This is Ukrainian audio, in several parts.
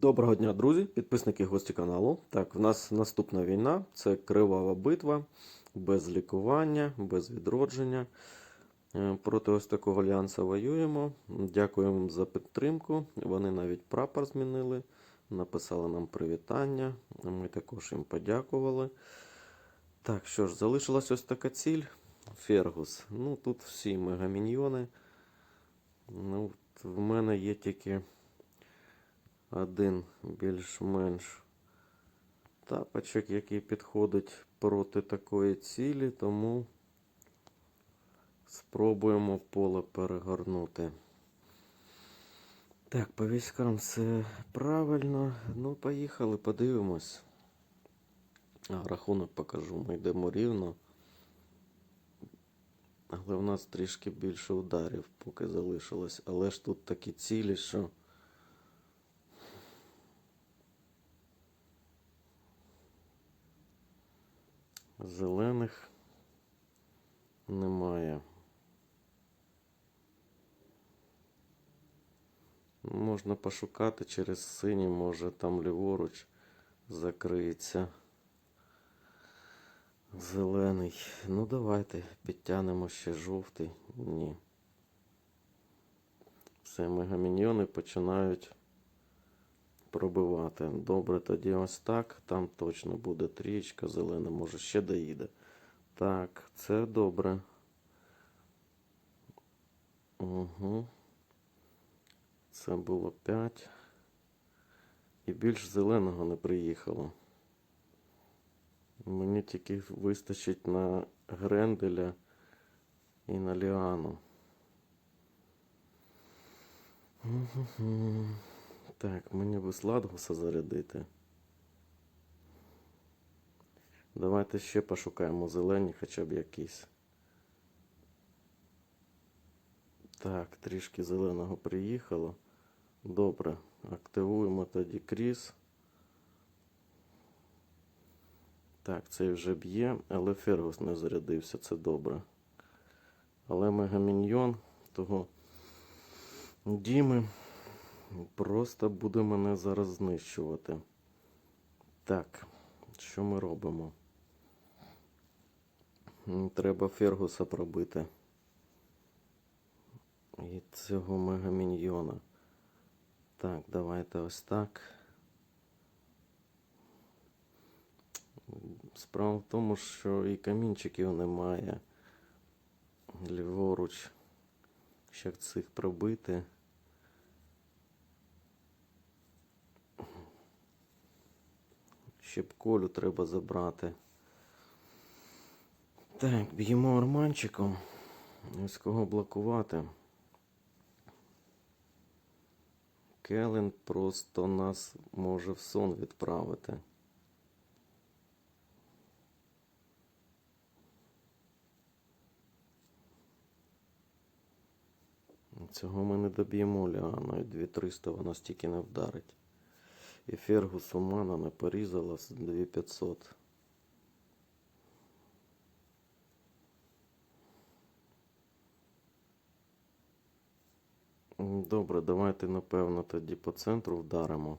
Доброго дня, друзі, підписники гості каналу. Так, в нас наступна війна це кривава битва, без лікування, без відродження. Е, Проти ось такого альянса воюємо. Дякуємо за підтримку. Вони навіть прапор змінили, написали нам привітання. Ми також їм подякували. Так, що ж, залишилась ось така ціль. Фергус. Ну, тут всі мегаміньйони. Ну, в мене є тільки один більш-менш тапочок, який підходить проти такої цілі, тому спробуємо поле перегорнути. Так, по військам все правильно. Ну, поїхали, подивимось. Рахунок покажу. Ми йдемо рівно. Але в нас трішки більше ударів поки залишилось. Але ж тут такі цілі, що. Зелених немає. Можна пошукати через синій, може там ліворуч закриється. Зелений. Ну давайте підтягнемо ще жовтий. Ні. Все, мегаміньйони починають пробивати. Добре, тоді ось так. Там точно буде трієчка зелена, може ще доїде. Так, це добре. Угу. Це було 5. І більш зеленого не приїхало. Мені тільки вистачить на Гренделя і на Ліану. Мгм. Так, мені би Сладгуса зарядити. Давайте ще пошукаємо зелені хоча б якісь. Так, трішки зеленого приїхало. Добре. Активуємо тоді кріс. Так, цей вже б'є, але Фергус не зарядився, це добре. Але мегаміньйон того Діми просто буде мене зараз знищувати. Так, що ми робимо? Треба Фергуса пробити. І цього мегаміньйона. Так, давайте ось так. Справа в тому, що і камінчиків немає. Ліворуч. Ще цих пробити. Ще б колю треба забрати. Так, б'ємо арманчиком. Ось кого блокувати. Келен просто нас може в сон відправити. Цього ми не доб'ємо Ліаною. 2300 вона стільки не вдарить. І Фергус Умана не порізала з 2500. Добре, давайте напевно тоді по центру вдаримо.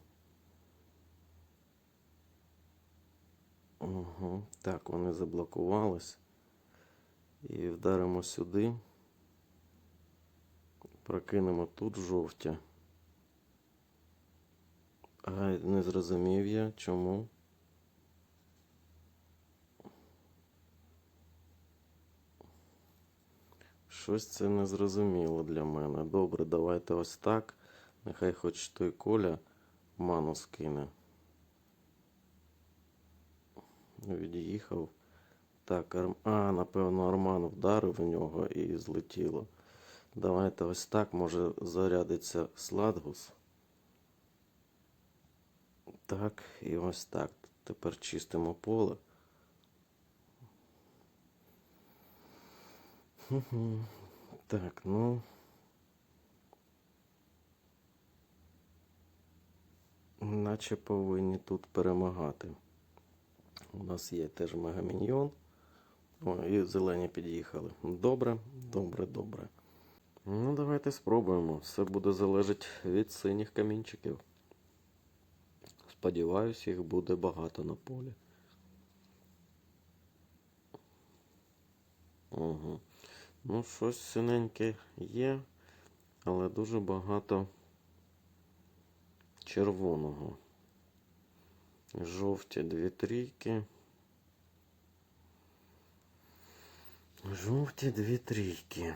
Угу. Так, вони заблокувались. І вдаримо сюди. Прокинемо тут жовті. Не зрозумів я, чому. Щось це не зрозуміло для мене. Добре, давайте ось так. Нехай хоч той коля ману скине. Від'їхав. Так, арм... а, напевно, Арман вдарив в нього і злетіло. Давайте ось так, може зарядиться Сладгус. Так, і ось так. Тепер чистимо поле. Так, ну. Наче повинні тут перемагати. У нас є теж мегаміньйон. О, і зелені під'їхали. Добре, добре, добре. Ну, давайте спробуємо. Все буде залежати від синіх камінчиків. Сподіваюсь, їх буде багато на полі. Угу. Ну, щось синеньке є, але дуже багато червоного. Жовті дві трійки. Жовті дві трійки.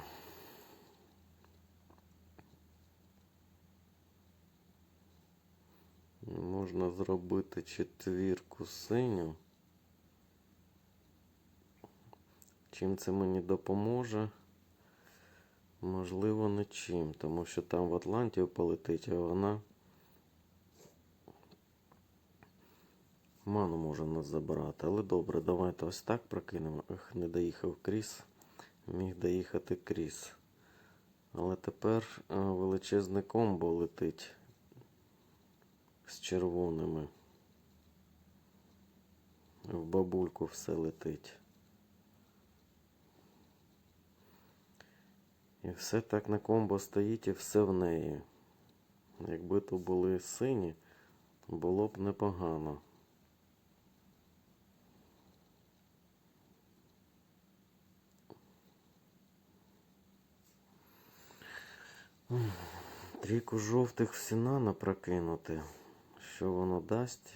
Можна зробити четвірку синю. Чим це мені допоможе? Можливо, нічим, тому що там в Атлантію полетить, а вона ману може нас забирати. Але добре, давайте ось так прокинемо. Ех, не доїхав кріс. Міг доїхати кріс. Але тепер а, величезне комбо летить з червоними. В бабульку все летить. І все так на комбо стоїть і все в неї. Якби то були сині, було б непогано. Трійку жовтих в Сінана прокинути. Що воно дасть?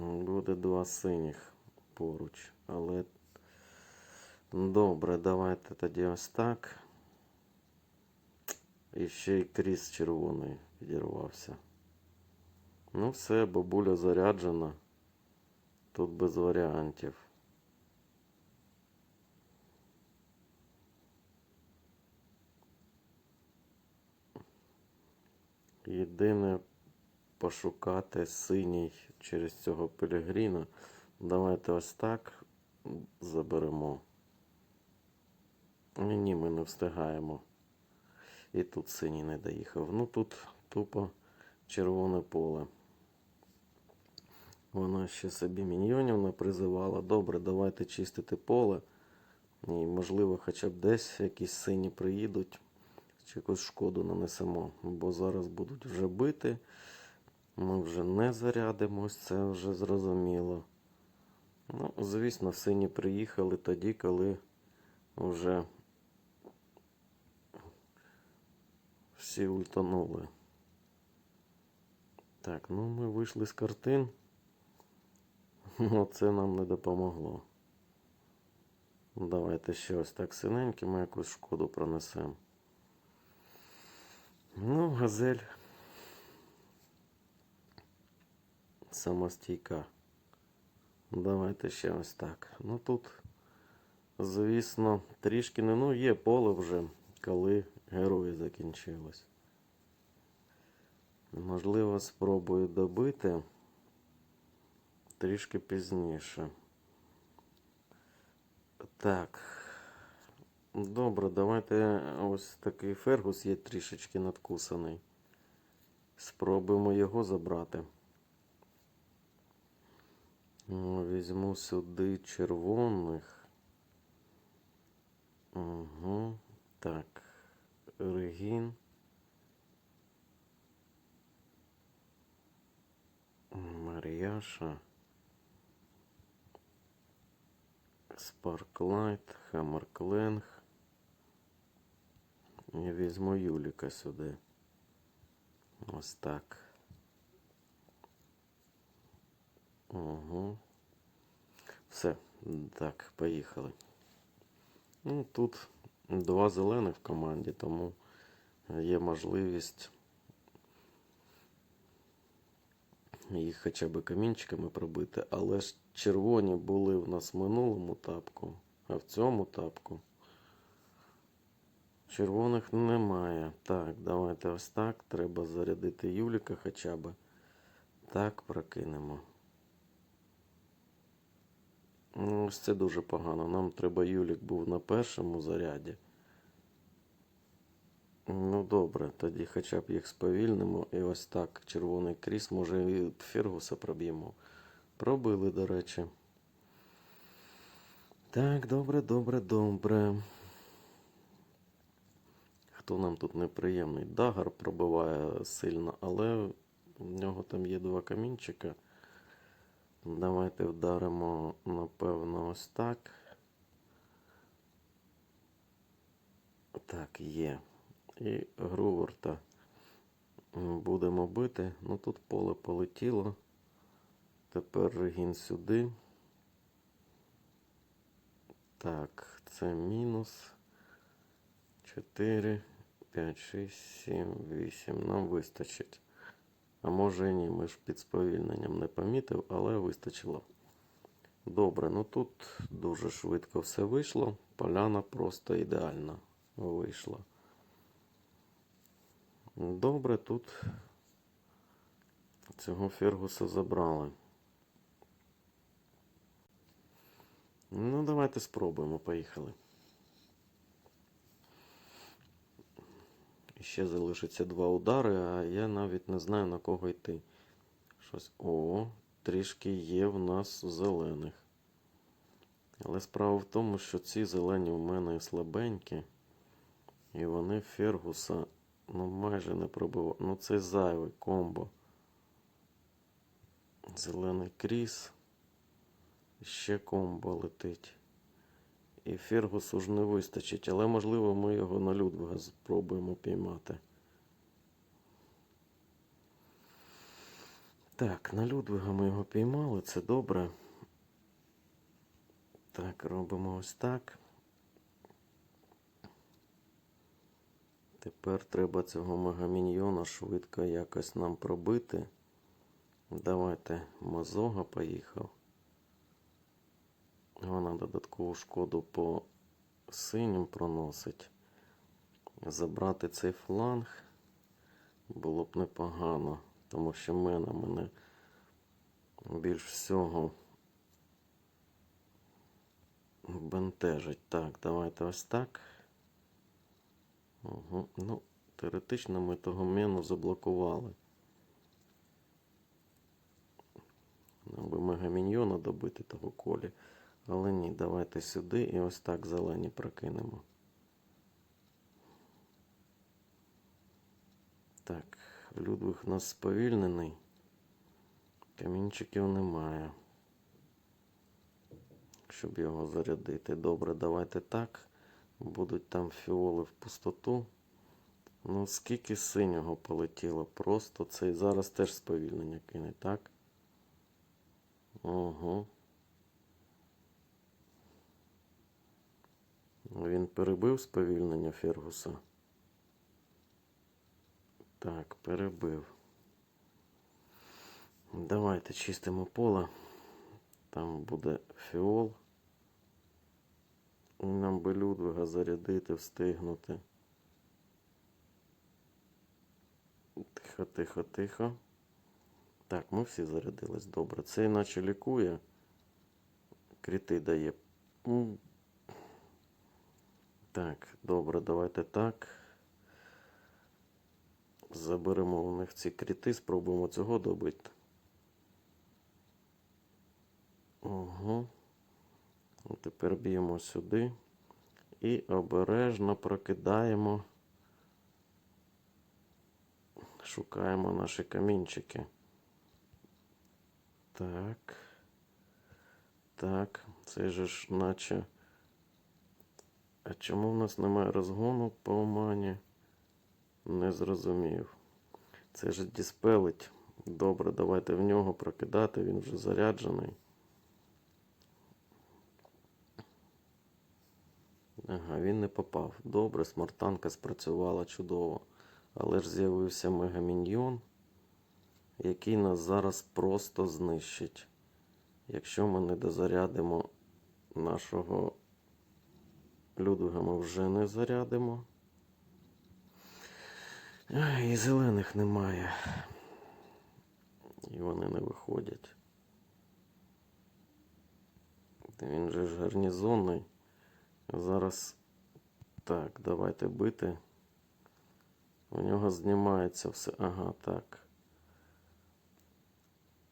Буде два синіх поруч. Але добре, давайте тоді ось так. І ще й кріс червоний підірвався. Ну все, бабуля заряджена. Тут без варіантів. Єдине пошукати синій через цього пелегріна. Давайте ось так заберемо. Ні, ні, ми не встигаємо. І тут синій не доїхав. Ну тут тупо червоне поле. Вона ще собі міньйонів призивала. Добре, давайте чистити поле. І, можливо, хоча б десь якісь сині приїдуть. Чи якусь шкоду нанесемо. Бо зараз будуть вже бити. Ми вже не зарядимось, це вже зрозуміло. Ну, звісно, сині приїхали тоді, коли вже всі ультанули. Так, ну ми вийшли з картин. Оце нам не допомогло. Давайте ще ось так синенькі, ми якусь шкоду пронесемо. Ну, газель. Самостійка. Давайте ще ось так. Ну тут, звісно, трішки не ну, є поле вже, коли герої закінчилось. Можливо, спробую добити трішки пізніше. Так. Добре, давайте ось такий фергус є трішечки надкусаний. Спробуємо його забрати. Візьму сюди червоних. Угу. Так. Регін. Маріяша. Спарклайт, Хаммеркленг. Візьму Юліка сюди. Ось так. Угу. Все. Так, поїхали. Ну, тут два зелених в команді, тому є можливість їх хоча б камінчиками пробити. Але ж червоні були в нас в минулому тапку, а в цьому тапку. Червоних немає. Так, давайте ось так. Треба зарядити Юліка хоча б. Так, прокинемо. Ну, ось це дуже погано. Нам треба Юлік був на першому заряді. Ну добре, тоді хоча б їх сповільнимо. І ось так. Червоний кріс, може і Фергуса проб'ємо. Пробили, до речі. Так, добре, добре, добре. Хто нам тут неприємний? Дагар пробиває сильно, але У нього там є два камінчика. Давайте вдаримо, напевно, ось так. Так, є. І Груверта будемо бити. Ну тут поле полетіло. Тепер регін сюди. Так, це мінус. 4, 5, 6, 7, 8. Нам вистачить. А може ні, ми ж під сповільненням не помітив, але вистачило. Добре, ну тут дуже швидко все вийшло. Поляна просто ідеально вийшла. Добре, тут цього Фергуса забрали. Ну, давайте спробуємо, поїхали. Ще залишиться два удари, а я навіть не знаю на кого йти. Щось. О, трішки є в нас зелених. Але справа в тому, що ці зелені у мене слабенькі. І вони Фергуса ну майже не пробивають. Ну це зайвий комбо. Зелений кріс. Ще комбо летить. І Фергусу ж не вистачить, але можливо ми його на Людвига спробуємо піймати. Так, на Людвига ми його піймали, це добре. Так, робимо ось так. Тепер треба цього мегаміньйона швидко якось нам пробити. Давайте Мазога поїхав. Вона додаткову шкоду по синім проносить. Забрати цей фланг було б непогано, тому що мене мене більш всього бентежить. Так, давайте ось так. Угу. Ну, теоретично ми того мену заблокували. Нам би мегаміньйона добити того колі. Але ні, давайте сюди і ось так зелені прокинемо. Так, Людвиг у нас сповільнений. Камінчиків немає. Щоб його зарядити. Добре, давайте так. Будуть там фіоли в пустоту. Ну, скільки синього полетіло. Просто цей зараз теж сповільнення кине, так? Ого. Він перебив сповільнення Фергуса. Так, перебив. Давайте чистимо поле. Там буде фіол. Нам би Людвига зарядити, встигнути. Тихо, тихо, тихо. Так, ми всі зарядились. Добре. Це іначе лікує. Кріти дає. Так, добре, давайте так. Заберемо у них ці кріти, спробуємо цього добити. Ого. Тепер б'ємо сюди і обережно прокидаємо. Шукаємо наші камінчики. Так. Так, це ж наче. А чому в нас немає розгону по омані? Не зрозумів. Це ж діспелить. Добре, давайте в нього прокидати, він вже заряджений. Ага, він не попав. Добре, смартанка спрацювала чудово. Але ж з'явився мегаміньйон, який нас зараз просто знищить. Якщо ми не дозарядимо нашого Людвига ми вже не зарядимо. І зелених немає. І вони не виходять. Він же ж гарнізонний. Зараз так, давайте бити. У нього знімається все. Ага, так.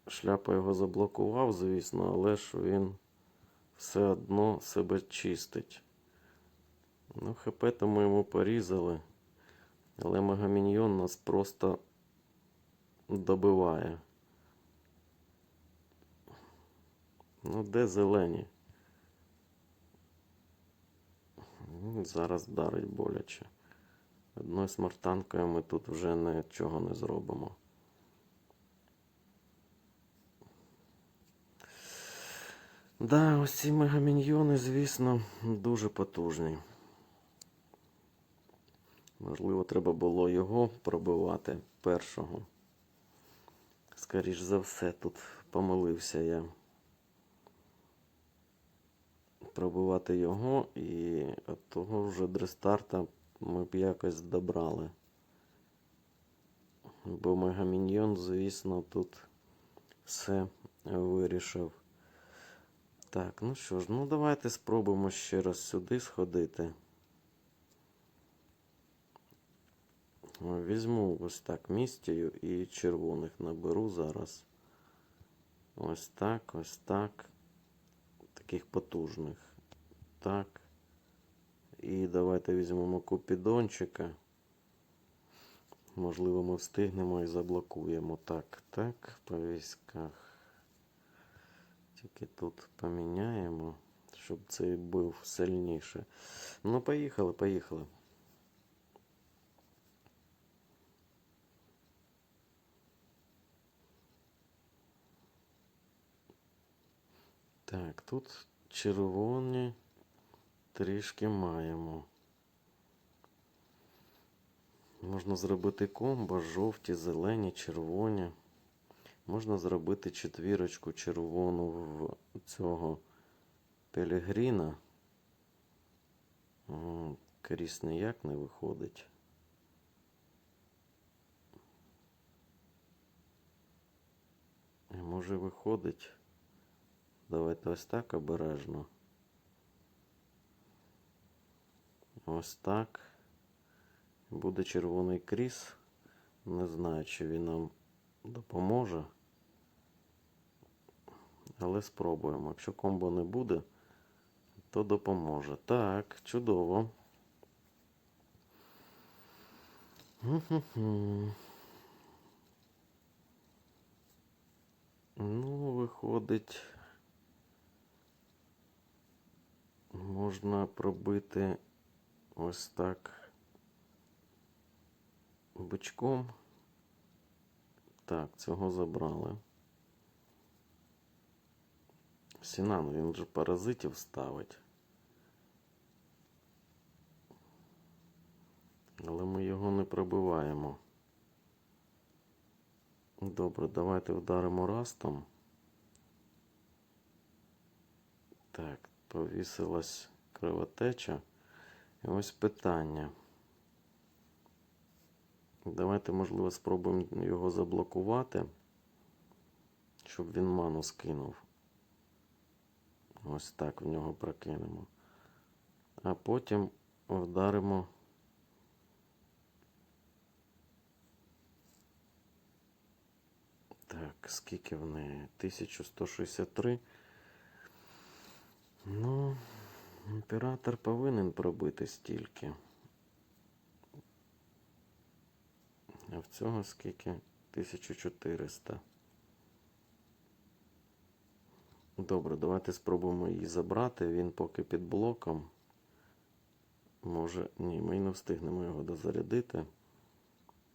Шляпа його заблокував, звісно, але ж він все одно себе чистить. Ну, ХП то ми йому порізали. Але Мегаміньйон нас просто добиває. Ну, де зелені? Зараз вдарить боляче. Одною смартанкою ми тут вже нічого не зробимо. Да, ось ці мегаміньйони, звісно, дуже потужні. Можливо, треба було його пробивати першого. Скоріш за все, тут помилився я. Пробивати його і от того вже дрестарта ми б якось добрали. Бо Мегаміньйон, звісно, тут все вирішив. Так, ну що ж, ну давайте спробуємо ще раз сюди сходити. Візьму ось так містію і червоних наберу зараз. Ось так, ось так. Таких потужних. Так. І давайте візьмемо купідончика. Можливо, ми встигнемо і заблокуємо. Так, так, по військах. Тільки тут поміняємо, щоб цей був сильніше. Ну, поїхали, поїхали. Так, тут червоні трішки маємо. Можна зробити комбо, жовті, зелені, червоні. Можна зробити четвірочку червону в цього Пелегріна. М, Кріс ніяк не виходить. Може виходить. Давайте ось так обережно. Ось так. Буде червоний кріс. Не знаю, чи він нам допоможе. Але спробуємо. Якщо комбо не буде, то допоможе. Так, чудово. Ну, виходить, можна пробити ось так бичком. Так, цього забрали. Сінан, він же паразитів ставить. Але ми його не пробиваємо. Добре, давайте вдаримо растом. Так, повісилась кровотеча. І ось питання. Давайте, можливо, спробуємо його заблокувати, щоб він ману скинув. Ось так в нього прокинемо. А потім вдаримо. Так, скільки в неї? 1163. Ну, імператор повинен пробити стільки. А в цього скільки? 1400. Добре, давайте спробуємо її забрати. Він поки під блоком. Може, ні, ми не встигнемо його дозарядити.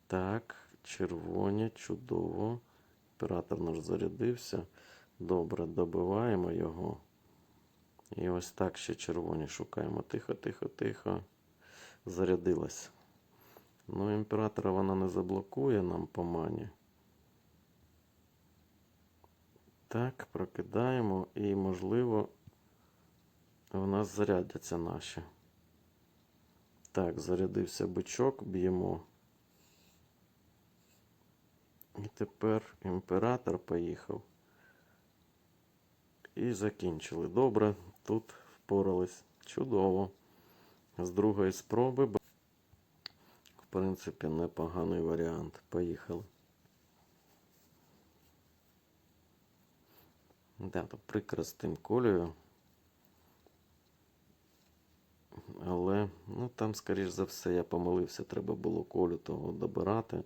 Так, червоні, чудово. Оператор наш зарядився. Добре, добиваємо його. І ось так ще червоні шукаємо. Тихо, тихо, тихо. Зарядилась. Ну, імператора вона не заблокує нам по мані. Так, прокидаємо і, можливо, в нас зарядяться наші. Так, зарядився бичок, б'ємо. І тепер імператор поїхав. І закінчили. Добре, тут впорались. Чудово. З другої спроби. В принципі, непоганий варіант. Поїхали. Да, то прикро з тим колею. Але, ну там, скоріш за все, я помилився, треба було колю того добирати.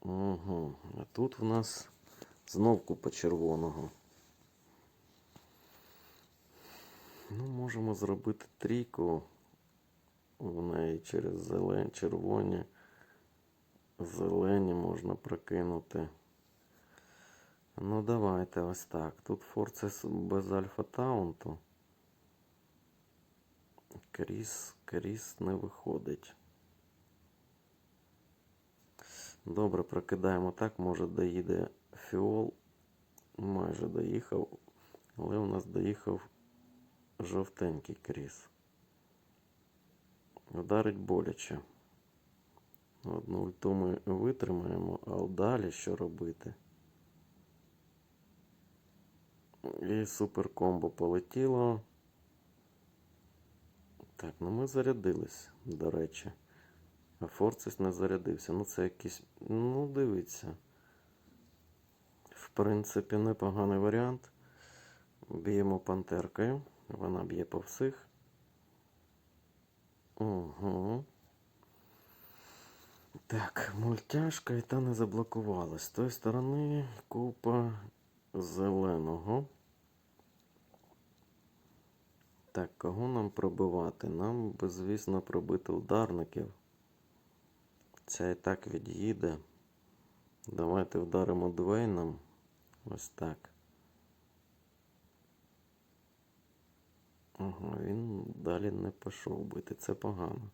Угу. А тут в нас знов купа червоного. Ну, можемо зробити трійку в неї через зелень, червоні. Зелені можна прокинути. Ну, давайте ось так. Тут форцес без альфа таунту. Кріс, кріс не виходить. Добре, прокидаємо так. Може доїде фіол. Майже доїхав. Але у нас доїхав жовтенький кріс. Вдарить боляче. Одну ульту ми витримаємо, а далі що робити? І супер комбо полетіло. Так, ну ми зарядились, до речі. А Форцес не зарядився. Ну це якийсь. Ну, дивіться. В принципі, непоганий варіант. Б'ємо пантеркою. Вона б'є по всіх. Угу. Так, мультяшка і та не заблокувалась. З тої сторони купа зеленого. Так, кого нам пробивати? Нам звісно, пробити ударників. Ця і так від'їде. Давайте вдаримо Двейном. Ось так. Ага, він далі не пішов бити. Це погано.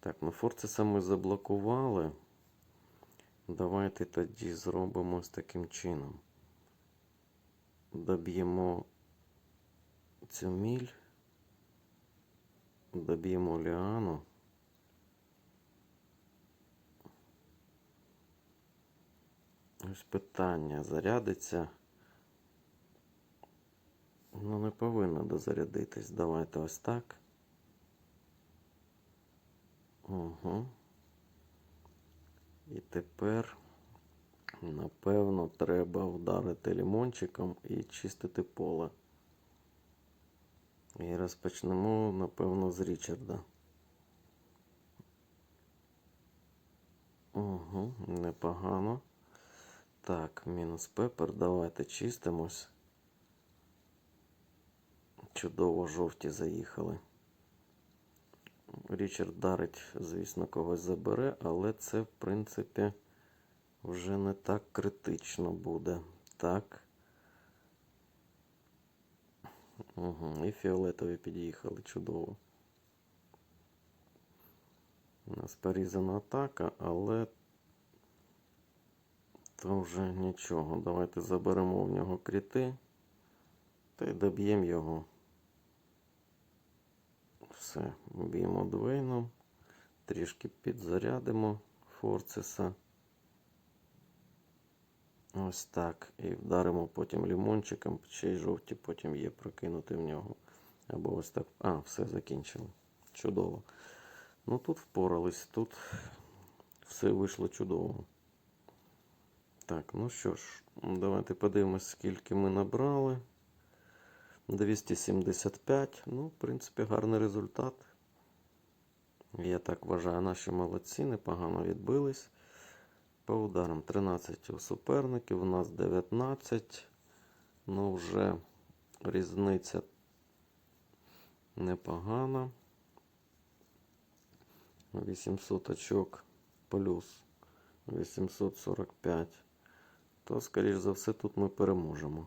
Так, ну Форцеса ми заблокували. Давайте тоді зробимо ось таким чином. Доб'ємо цю міль. Доб'ємо Ліану. Ось питання. Зарядиться. Ну, не повинно дозарядитись. Давайте ось так. Угу. І тепер, напевно, треба вдарити лімончиком і чистити поле. І розпочнемо, напевно, з Річарда. Угу, непогано. Так, мінус пепер. Давайте чистимось. Чудово жовті заїхали. Річард дарить, звісно, когось забере, але це, в принципі, вже не так критично буде. Так. Угу. І фіолетові під'їхали чудово. У нас порізана атака, але то вже нічого. Давайте заберемо в нього кріти та й доб'ємо його. Все, б'ємо двейном, трішки підзарядимо форцеса. Ось так. І вдаримо потім лімончиком, ще й жовті потім є прокинути в нього. Або ось так. А, все закінчили. Чудово. Ну тут впорались, тут все вийшло чудово. Так, ну що ж, давайте подивимось, скільки ми набрали. 275. Ну, в принципі, гарний результат. Я так вважаю, наші молодці непогано відбились. По ударам 13 у суперників, у нас 19. Ну, вже різниця непогана. 800 очок плюс 845. То, скоріш за все, тут ми переможемо.